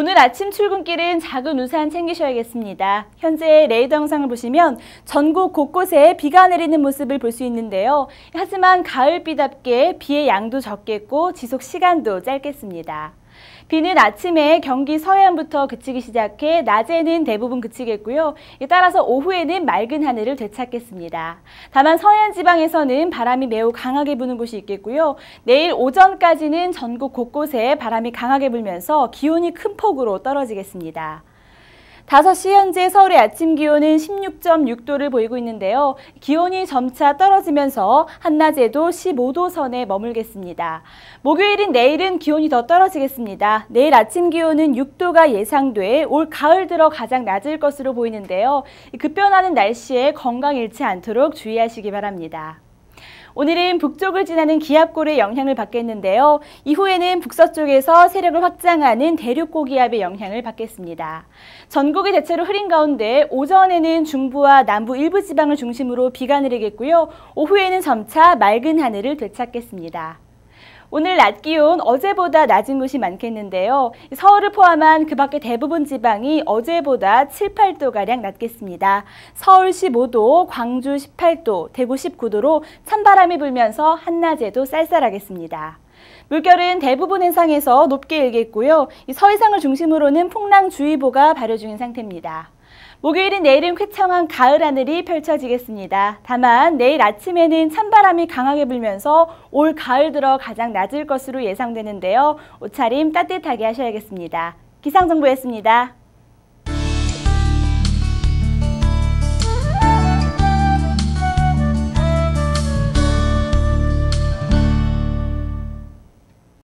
오늘 아침 출근길은 작은 우산 챙기셔야겠습니다. 현재 레이더 영상을 보시면 전국 곳곳에 비가 내리는 모습을 볼 수 있는데요. 하지만 가을비답게 비의 양도 적겠고 지속 시간도 짧겠습니다. 비는 아침에 경기 서해안부터 그치기 시작해 낮에는 대부분 그치겠고요. 따라서 오후에는 맑은 하늘을 되찾겠습니다. 다만 서해안 지방에서는 바람이 매우 강하게 부는 곳이 있겠고요. 내일 오전까지는 전국 곳곳에 바람이 강하게 불면서 기온이 큰 폭으로 떨어지겠습니다. 5시 현재 서울의 아침 기온은 16.6도를 보이고 있는데요. 기온이 점차 떨어지면서 한낮에도 15도 선에 머물겠습니다. 목요일인 내일은 기온이 더 떨어지겠습니다. 내일 아침 기온은 6도가 예상돼 올 가을 들어 가장 낮을 것으로 보이는데요. 급변하는 날씨에 건강 잃지 않도록 주의하시기 바랍니다. 오늘은 북쪽을 지나는 기압골의 영향을 받겠는데요. 이후에는 북서쪽에서 세력을 확장하는 대륙고기압의 영향을 받겠습니다. 전국이 대체로 흐린 가운데 오전에는 중부와 남부 일부 지방을 중심으로 비가 내리겠고요. 오후에는 점차 맑은 하늘을 되찾겠습니다. 오늘 낮 기온 어제보다 낮은 곳이 많겠는데요. 서울을 포함한 그 밖의 대부분 지방이 어제보다 7, 8도가량 낮겠습니다. 서울 15도, 광주 18도, 대구 19도로 찬바람이 불면서 한낮에도 쌀쌀하겠습니다. 물결은 대부분 해상에서 높게 일겠고요. 서해상을 중심으로는 풍랑주의보가 발효 중인 상태입니다. 목요일은 내일은 쾌청한 가을 하늘이 펼쳐지겠습니다. 다만 내일 아침에는 찬바람이 강하게 불면서 올 가을 들어 가장 낮을 것으로 예상되는데요. 옷차림 따뜻하게 하셔야겠습니다. 기상정보였습니다.